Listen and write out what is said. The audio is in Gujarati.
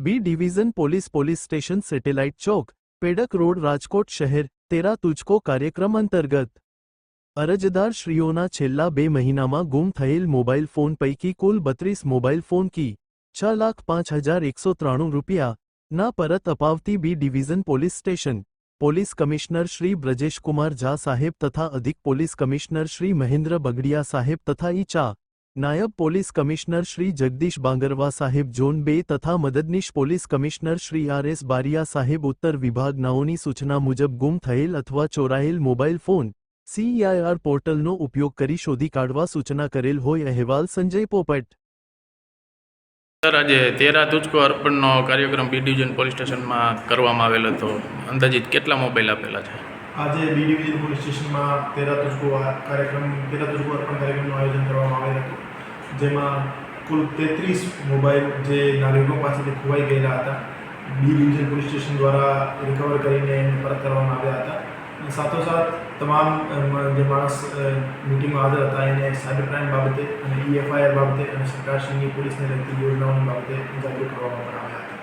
B division police police station Satellite ચોક પેડક રોડ રાજકોટ શહેર તેરા તુજકો કાર્યક્રમ અંતર્ગત અરજદાર શ્રીઓના છેલ્લા બે મહિનામાં ગુમ થયેલ મોબાઈલ ફોન પૈકી કુલ બત્રીસ મોબાઈલ ફોન કી છ લાખ પાંચ હજાર એકસો ત્રાણું રૂપિયા ના પરત અપાવતી B division police station police commissioner Shri Brajeshkumar Jha સાહેબ તથા અધિક પોલીસ કમિશનર શ્રી મહેન્દ્ર બગડિયા સાહેબ તથા ઈ ચા નાયબ પોલીસ કમિશનર શ્રી જગદીશ બાંગરવા સાહેબ ઝોન બે તથા મદદનીશ police commissioner Shri R S Bariya સાહેબ ઉત્તર વિભાગ નાઓની સૂચના મુજબ ગુમ થયેલ અથવા ચોરાયેલ મોબાઈલ ફોન સીઆઈઆર પોર્ટલનો ઉપયોગ કરી શોધી કાઢવા સૂચના કરેલ હોય અહેવાલ સંજય પોપટ. સર આજે તેરા તુચકો અર્પણનો કાર્યક્રમ બી ડિવિઝન પોલીસ સ્ટેશનમાં કરવામાં આવેલ હતો. અંદાજિત કેટલા મોબાઈલ આપેલા છે? આજે બી ડિવિઝન પોલીસ સ્ટેશનમાં તેરા તુચકો કાર્યક્રમ તેરા તુચકો અર્પણ કાર્યક્રમનું આયોજન કરવામાં જેમાં કુલ તેત્રીસ મોબાઈલ જે નાગરિકો પાસેથી ખોવાઈ ગયેલા હતા, બી ડિવિઝન પોલીસ સ્ટેશન દ્વારા રિકવર કરીને એમને પરત કરવામાં આવ્યા હતા. સાથોસાથ તમામ જે માણસ મિટિંગમાં હાજર હતા, એને સાયબર ક્રાઇમ બાબતે અને ઈ એફઆઈઆર બાબતે અને સરકારશ્રીની પોલીસને લગતી યોજનાઓની બાબતે જાગૃત કરવામાં આવ્યા હતા.